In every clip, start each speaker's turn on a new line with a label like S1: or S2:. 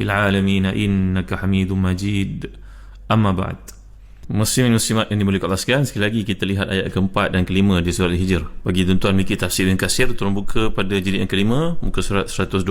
S1: wa barakta ala Ibrahim wa ala ali Ibrahim في العالمين إنك حميد مجيد أما بعد Muslimin muslimat yang dimulai Allah sekalian Sekali lagi kita lihat ayat keempat dan kelima di surat Al-Hijr Bagi tuan-tuan mikir tafsir dan kasir Tuan buka pada jilid yang kelima Muka surat 120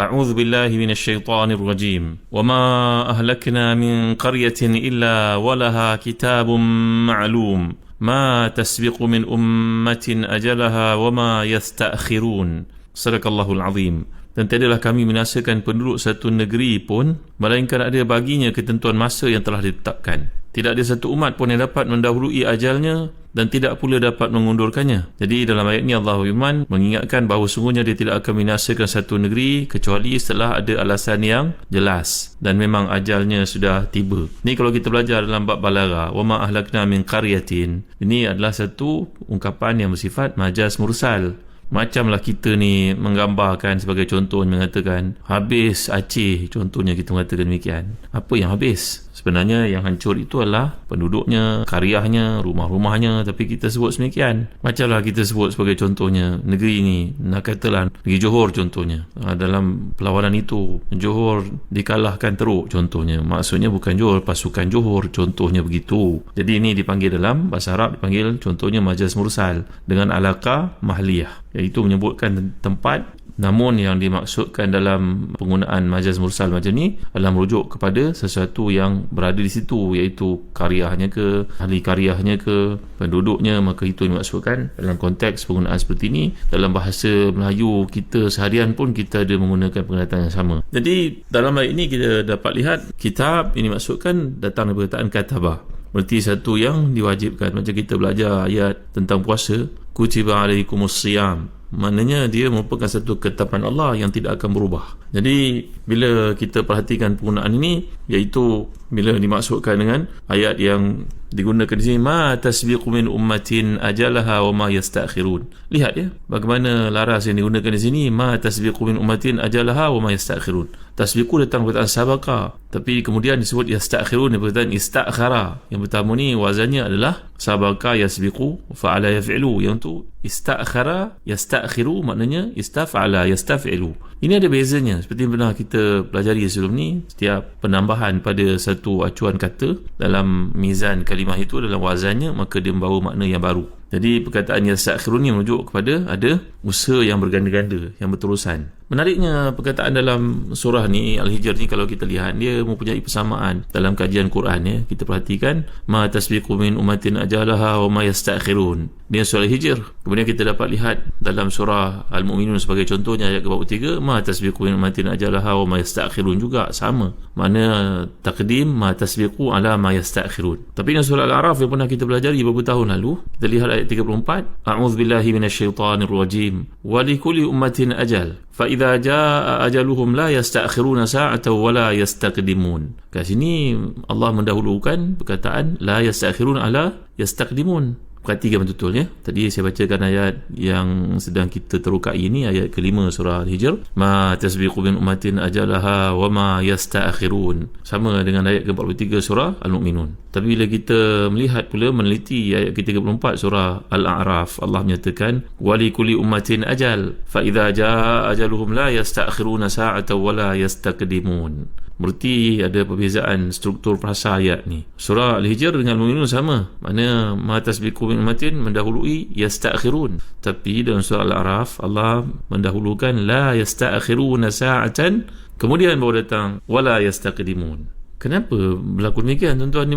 S1: A'udhu billahi minasyaitanir rajim Wa ma ahlakna min qaryatin illa walaha kitabun ma'lum Ma tasbiqu min ummatin ajalaha wa ma yasta'khirun Sadaqallahul azim dan tiadalah kami menasihkan penduduk satu negeri pun melainkan ada baginya ketentuan masa yang telah ditetapkan tidak ada satu umat pun yang dapat mendahului ajalnya dan tidak pula dapat mengundurkannya. Jadi dalam ayat ini Allah firman mengingatkan bahawa sungguhnya dia tidak akan menasihkan satu negeri kecuali setelah ada alasan yang jelas dan memang ajalnya sudah tiba. Ini kalau kita belajar dalam bab balaga, wa ma ahlakna min qaryatin. Ini adalah satu ungkapan yang bersifat majaz mursal Macamlah kita ni menggambarkan sebagai contoh mengatakan habis Aceh contohnya kita mengatakan demikian. Apa yang habis? Sebenarnya yang hancur itu adalah penduduknya, karyahnya, rumah-rumahnya tapi kita sebut semikian. Macamlah kita sebut sebagai contohnya negeri ini, nak katalah negeri Johor contohnya. Ah, dalam perlawanan itu Johor dikalahkan teruk contohnya. Maksudnya bukan Johor, pasukan Johor contohnya begitu. Jadi ini dipanggil dalam bahasa Arab dipanggil contohnya majaz mursal dengan alaka mahliyah iaitu menyebutkan tempat namun yang dimaksudkan dalam penggunaan majaz mursal macam ni adalah merujuk kepada sesuatu yang berada di situ iaitu karyahnya ke ahli karyahnya ke penduduknya. Maka itu dimaksudkan dalam konteks penggunaan seperti ini dalam bahasa Melayu kita seharian pun kita ada menggunakan pengataan yang sama. Jadi dalam ayat ini kita dapat lihat kitab ini maksudkan datang dari perkataan katabah. Berarti satu yang diwajibkan. Macam kita belajar ayat tentang puasa. Kutiba alaikumus siyam maknanya dia merupakan satu ketetapan Allah yang tidak akan berubah jadi bila kita perhatikan penggunaan ini iaitu bila dimaksudkan dengan ayat yang digunakan di sini ma tasbiqu min ummatin ajalaha wa ma yastakhirun. Lihat ya bagaimana laras yang digunakan di sini ma tasbiqu min ummatin ajalaha wa ma yastakhirun. Tasbiqu datang perkataan sabaka tapi kemudian disebut yastakhirun perkataan istakhara. Yang pertama ni wazannya adalah sabaka yasbiqu fa'ala yaf'ilu. Yang tu istakhara yastakhiru maknanya istaf'ala yastaf'ilu. Ini ada bezanya seperti yang pernah kita pelajari sebelum ni setiap penambahan pada satu acuan kata dalam mizan kalimah itu dalam wazannya maka dia membawa makna yang baru jadi perkataan yang sakhirun ni merujuk kepada ada usaha yang berganda-ganda, yang berterusan. Menariknya perkataan dalam surah ni, Al-Hijr ni kalau kita lihat, dia mempunyai persamaan dalam kajian Quran ya. Kita perhatikan, Ma tasbiqu min umatin ajalaha wa ma yastakhirun. Dia surah Al-Hijr. Kemudian kita dapat lihat dalam surah Al-Mu'minun sebagai contohnya ayat ke-43, Ma tasbiqu min umatin ajalaha wa ma yastakhirun juga sama. Mana takdim ma tasbiqu ala ma yastakhirun. Tapi dalam surah Al-Araf yang pernah kita belajar beberapa tahun lalu, kita lihat ayat 34 A'udzu billahi minasyaitonir rajim wa likulli ummatin ajal jaa ajaluhum la yasta'khiruna sa'atan wa la yastaqdimun. Kat sini Allah mendahulukan perkataan la yasta'khiruna ala yastaqdimun perhatikan betul-betul ya. Tadi saya bacakan ayat yang sedang kita terukai ini ayat kelima surah Al-Hijr. Ma tasbiqu min ummatin ajalaha wa ma yasta'khirun. Sama dengan ayat ke-43 surah Al-Mu'minun. Tapi bila kita melihat pula meneliti ayat ke-34 surah Al-A'raf Allah menyatakan wali kulli ummatin ajal fa idza jaa ajaluhum la yasta'khiruna sa'atan wa la yastaqdimun Berarti ada perbezaan struktur perasa ayat ni. Surah Al-Hijr dengan Al-Mu'minun sama. Mana ma tasbiqu min ummatin mendahului yasta'khirun. Tapi dalam surah Al-Araf Allah mendahulukan la yasta'khiruna sa'atan kemudian baru datang wala yastaqdimun. Kenapa berlaku demikian tuan-tuan ni?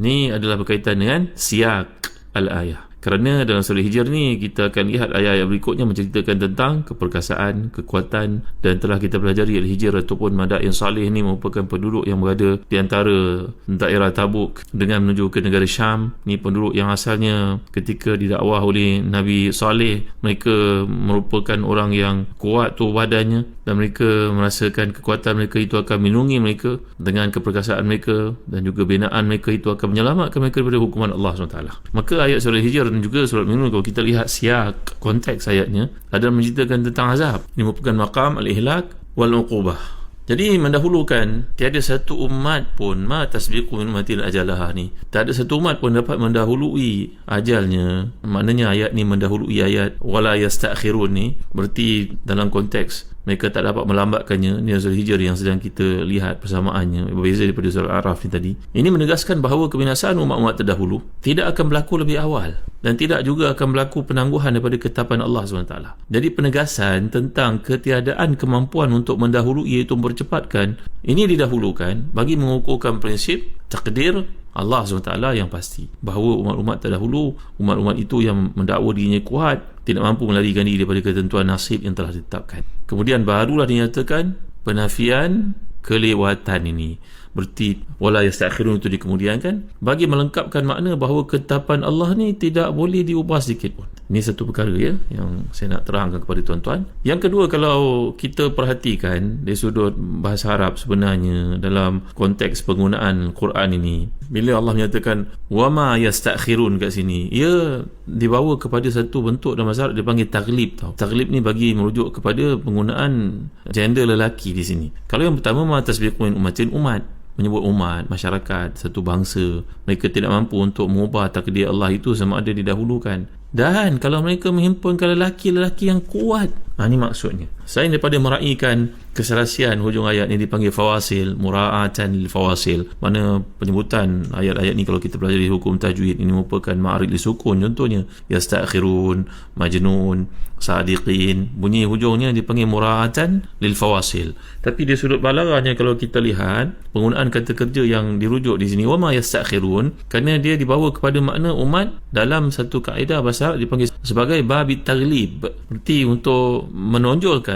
S1: Ni adalah berkaitan dengan siak al-ayah kerana dalam surah Hijr ni kita akan lihat ayat-ayat berikutnya menceritakan tentang keperkasaan, kekuatan dan telah kita pelajari Al-Hijr ataupun Madain Salih ni merupakan penduduk yang berada di antara daerah Tabuk dengan menuju ke negara Syam. Ni penduduk yang asalnya ketika didakwah oleh Nabi Saleh mereka merupakan orang yang kuat tu badannya dan mereka merasakan kekuatan mereka itu akan melindungi mereka dengan keperkasaan mereka dan juga binaan mereka itu akan menyelamatkan mereka daripada hukuman Allah SWT. Maka ayat surah Hijr dan juga surah Minun kalau kita lihat siak konteks ayatnya adalah menceritakan tentang azab ini merupakan maqam al-ihlak wal-uqubah jadi mendahulukan tiada satu umat pun ma tasbiqu min umatil ajalah ni. Tak ada satu umat pun dapat mendahului ajalnya. Maknanya ayat ni mendahului ayat wala yastakhirun ni berarti dalam konteks mereka tak dapat melambatkannya. Ni surah hijr yang sedang kita lihat persamaannya. Berbeza daripada surah araf ni tadi. Ini menegaskan bahawa kebinasaan umat-umat terdahulu tidak akan berlaku lebih awal dan tidak juga akan berlaku penangguhan daripada ketapan Allah SWT jadi penegasan tentang ketiadaan kemampuan untuk mendahului iaitu mempercepatkan ini didahulukan bagi mengukuhkan prinsip takdir Allah SWT yang pasti bahawa umat-umat terdahulu umat-umat itu yang mendakwa dirinya kuat tidak mampu melarikan diri daripada ketentuan nasib yang telah ditetapkan. Kemudian barulah dinyatakan penafian kelewatan ini. Berarti wala yastakhirun itu dikemudiankan bagi melengkapkan makna bahawa ketetapan Allah ni tidak boleh diubah sedikit pun. Ini satu perkara ya yang saya nak terangkan kepada tuan-tuan. Yang kedua kalau kita perhatikan dari sudut bahasa Arab sebenarnya dalam konteks penggunaan Quran ini bila Allah menyatakan wama yastakhirun kat sini ia dibawa kepada satu bentuk dalam bahasa Arab dipanggil taglib tau. Taglib ni bagi merujuk kepada penggunaan gender lelaki di sini. Kalau yang pertama ma tasbiqun umatin umat menyebut umat, masyarakat, satu bangsa. Mereka tidak mampu untuk mengubah takdir Allah itu sama ada didahulukan. Dan kalau mereka menghimpunkan lelaki-lelaki yang kuat ha, ini maksudnya selain daripada meraihkan keserasian hujung ayat ini dipanggil fawasil mura'atan lil fawasil. Mana penyebutan ayat-ayat ni kalau kita pelajari hukum tajwid ini merupakan ma'arid li sukun. Contohnya yastakhirun majnun sadiqin. Bunyi hujungnya dipanggil mura'atan lil fawasil. Tapi di sudut balaranya kalau kita lihat penggunaan kata kerja yang dirujuk di sini wama yastakhirun kerana dia dibawa kepada makna umat dalam satu kaedah bahasa dipanggil sebagai babi taglib. Berarti untuk menonjolkan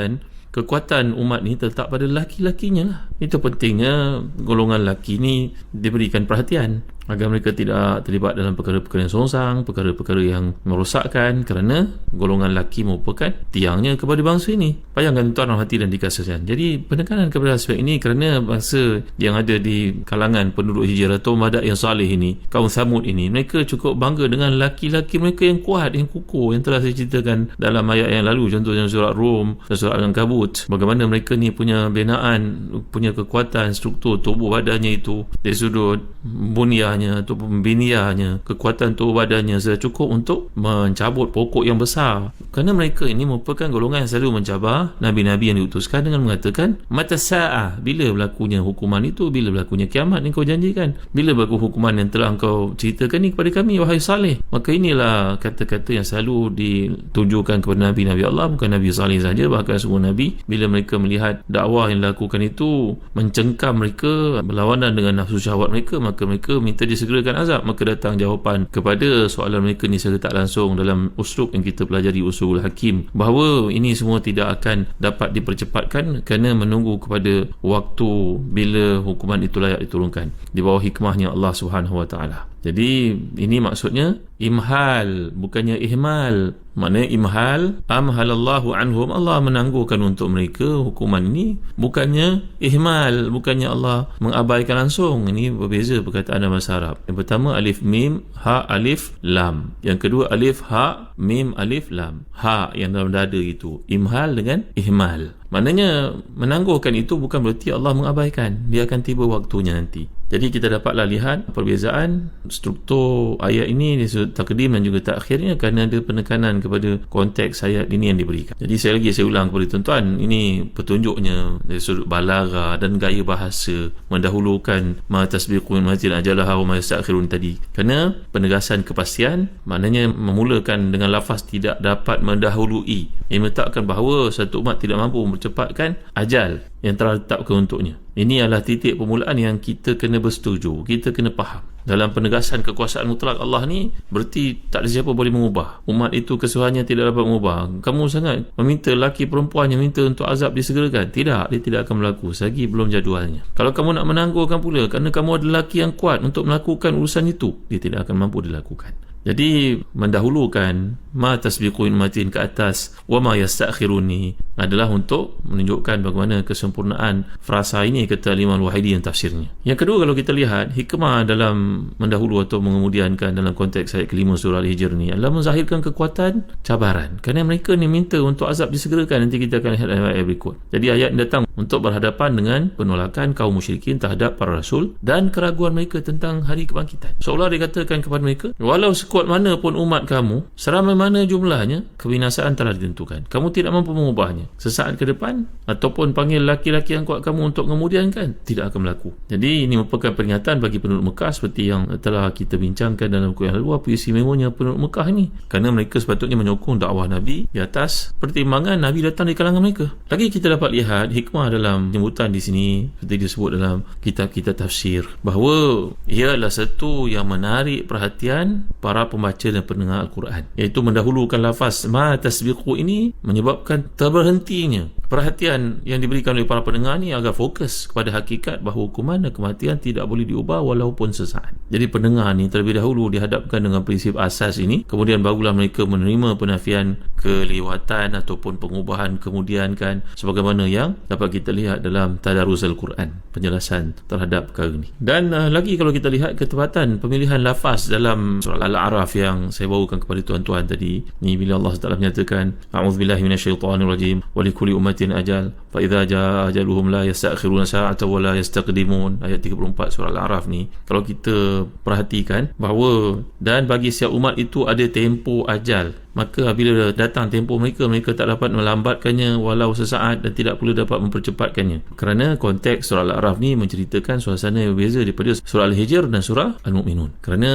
S1: kekuatan umat ni terletak pada laki-lakinya lah. Itu pentingnya golongan laki ni diberikan perhatian agar mereka tidak terlibat dalam perkara-perkara yang songsang, perkara-perkara yang merosakkan kerana golongan laki merupakan tiangnya kepada bangsa ini. Bayangkan tuan hati dan dikasihkan. Jadi penekanan kepada aspek ini kerana bangsa yang ada di kalangan penduduk hijrah atau madak yang salih ini, kaum samud ini, mereka cukup bangga dengan laki-laki mereka yang kuat, yang kukuh yang telah saya ceritakan dalam ayat yang lalu contohnya surat Rom dan surat Al-Kabut bagaimana mereka ni punya binaan punya kekuatan struktur tubuh badannya itu dari sudut bunyah tubuhnya ataupun biniahnya kekuatan tubuh badannya sudah cukup untuk mencabut pokok yang besar. Kerana mereka ini merupakan golongan yang selalu mencabar Nabi-Nabi yang diutuskan dengan mengatakan mata sa'ah bila berlakunya hukuman itu bila berlakunya kiamat yang kau janjikan. Bila berlaku hukuman yang telah kau ceritakan ini kepada kami wahai salih. Maka inilah kata-kata yang selalu ditujukan kepada Nabi-Nabi Allah bukan Nabi Salih saja bahkan semua Nabi. Bila mereka melihat dakwah yang dilakukan itu mencengkam mereka berlawanan dengan nafsu syahwat mereka maka mereka minta disegerakan azab maka datang jawapan kepada soalan mereka ni secara tak langsung dalam uslub yang kita pelajari usul hakim bahawa ini semua tidak akan dapat dipercepatkan kerana menunggu kepada waktu bila hukuman itu layak diturunkan di bawah hikmahnya Allah Subhanahu Wa Taala jadi ini maksudnya imhal bukannya ihmal. Maknanya imhal amhalallahu anhum Allah menangguhkan untuk mereka hukuman ini bukannya ihmal bukannya Allah mengabaikan langsung. Ini berbeza perkataan dalam bahasa Arab. Yang pertama alif mim ha alif lam. Yang kedua alif ha mim alif lam. Ha yang dalam dada itu imhal dengan ihmal. Maknanya menangguhkan itu bukan berarti Allah mengabaikan. Dia akan tiba waktunya nanti. Jadi kita dapatlah lihat perbezaan struktur ayat ini di takdim dan juga takhirnya kerana ada penekanan kepada konteks ayat ini yang diberikan. Jadi saya lagi saya ulang kepada tuan-tuan, ini petunjuknya dari sudut balaga dan gaya bahasa mendahulukan ma tasbiqun ma ajalaha wa ma yastakhirun tadi. Kerana penegasan kepastian maknanya memulakan dengan lafaz tidak dapat mendahului. Ia meletakkan bahawa satu umat tidak mampu mempercepatkan ajal yang telah ditetapkan untuknya. Ini adalah titik permulaan yang kita kena bersetuju, kita kena faham. Dalam penegasan kekuasaan mutlak Allah ni berarti tak ada siapa boleh mengubah. Umat itu kesuhannya tidak dapat mengubah. Kamu sangat meminta laki perempuan yang minta untuk azab disegerakan. Tidak, dia tidak akan berlaku selagi belum jadualnya. Kalau kamu nak menanggurkan pula kerana kamu adalah laki yang kuat untuk melakukan urusan itu, dia tidak akan mampu dilakukan. Jadi mendahulukan ma tasbiqu matin ke atas wa ma yastakhirun ni adalah untuk menunjukkan bagaimana kesempurnaan frasa ini kata Imam Al-Wahidi yang tafsirnya. Yang kedua kalau kita lihat hikmah dalam mendahulu atau mengemudiankan dalam konteks ayat kelima surah Al-Hijr ni adalah menzahirkan kekuatan cabaran. Kerana mereka ni minta untuk azab disegerakan nanti kita akan lihat ayat-ayat berikut. Jadi ayat datang untuk berhadapan dengan penolakan kaum musyrikin terhadap para rasul dan keraguan mereka tentang hari kebangkitan. Seolah dikatakan kepada mereka walau sekuat mana pun umat kamu, seramai mana jumlahnya, kebinasaan telah ditentukan. Kamu tidak mampu mengubahnya. Sesaat ke depan, ataupun panggil laki-laki yang kuat kamu untuk kemudiankan, tidak akan berlaku. Jadi ini merupakan peringatan bagi penduduk Mekah seperti yang telah kita bincangkan dalam yang lalu, apa istimewanya penduduk Mekah ini. Kerana mereka sepatutnya menyokong dakwah Nabi di atas pertimbangan Nabi datang di kalangan mereka. Lagi kita dapat lihat hikmah dalam penyebutan di sini, seperti disebut dalam kitab-kitab tafsir, bahawa ia adalah satu yang menarik perhatian para para pembaca dan pendengar Al-Quran. Iaitu mendahulukan lafaz ma tasbiqu ini menyebabkan terberhentinya perhatian yang diberikan oleh para pendengar ni agar fokus kepada hakikat bahawa hukuman dan kematian tidak boleh diubah walaupun sesaat. Jadi pendengar ni terlebih dahulu dihadapkan dengan prinsip asas ini, kemudian barulah mereka menerima penafian kelewatan ataupun pengubahan kemudian kan sebagaimana yang dapat kita lihat dalam tadarus Al-Quran, penjelasan terhadap perkara ini. Dan uh, lagi kalau kita lihat ketepatan pemilihan lafaz dalam surah Al-A'raf yang saya bawakan kepada tuan-tuan tadi, ni bila Allah Taala menyatakan a'udzubillahi minasyaitonirrajim wa likulli ummatin ummatin ajal fa idza jaa ajaluhum la yastakhiruna sa'ata wa la yastaqdimun. Ayat 34 surah al-araf ni. Kalau kita perhatikan bahawa dan bagi setiap umat itu ada tempo ajal. Maka bila datang tempoh mereka mereka tak dapat melambatkannya walau sesaat dan tidak perlu dapat mempercepatkannya. Kerana konteks surah al-araf ni menceritakan suasana yang berbeza daripada surah al-hijr dan surah al-mu'minun. Kerana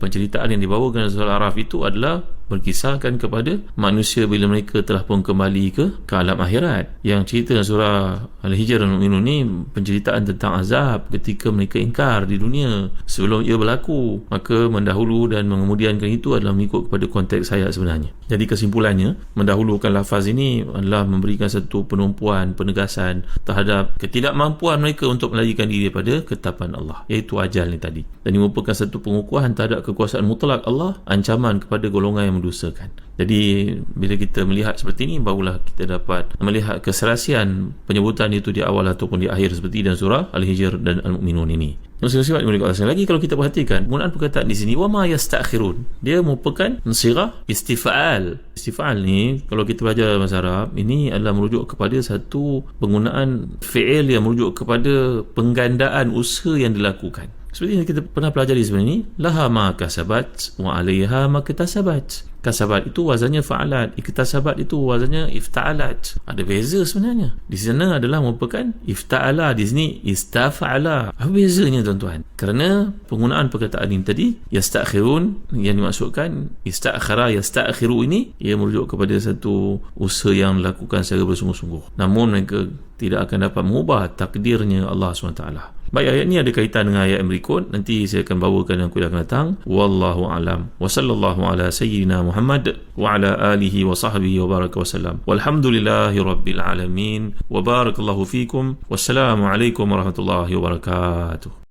S1: penceritaan yang dibawakan surah al-araf itu adalah berkisahkan kepada manusia bila mereka telah pun kembali ke ke alam akhirat yang cerita surah al-hijr al-mu'minun ni penceritaan tentang azab ketika mereka ingkar di dunia sebelum ia berlaku maka mendahulu dan mengemudiankan itu adalah mengikut kepada konteks ayat sebenarnya. Jadi kesimpulannya, mendahulukan lafaz ini adalah memberikan satu penumpuan, penegasan terhadap ketidakmampuan mereka untuk melarikan diri daripada ketetapan Allah, iaitu ajal ni tadi. Dan ini merupakan satu pengukuhan terhadap kekuasaan mutlak Allah, ancaman kepada golongan yang mendusakan. Jadi bila kita melihat seperti ini barulah kita dapat melihat keserasian penyebutan itu di awal ataupun di akhir seperti dalam surah Al-Hijr dan Al-Mu'minun ini. Yang lagi kalau kita perhatikan penggunaan perkataan di sini wama yastakhirun dia merupakan sirah istifa'al istifa'al ni kalau kita belajar bahasa Arab ini adalah merujuk kepada satu penggunaan fi'il yang merujuk kepada penggandaan usaha yang dilakukan seperti yang kita pernah pelajari sebenarnya ini laha ma kasabat wa alaiha ma katasabat kasabat itu wazannya fa'alat. Iktasabat itu wazannya ifta'alat. Ada beza sebenarnya. Di sana adalah merupakan ifta'ala. Di sini istafa'ala. Apa bezanya tuan-tuan? Kerana penggunaan perkataan ini tadi yastakhirun yang dimaksudkan istakhara yastakhiru ini ia merujuk kepada satu usaha yang dilakukan secara bersungguh-sungguh. Namun mereka tidak akan dapat mengubah takdirnya Allah SWT Baik ayat ini ada kaitan dengan ayat yang berikut. Nanti saya akan bawakan dalam kuliah akan datang. Wallahu alam. Wa sallallahu ala sayyidina Muhammad wa ala alihi wa sahbihi wa baraka wa sallam. Walhamdulillahi rabbil alamin. Wa barakallahu fikum. Wassalamu alaikum warahmatullahi wabarakatuh.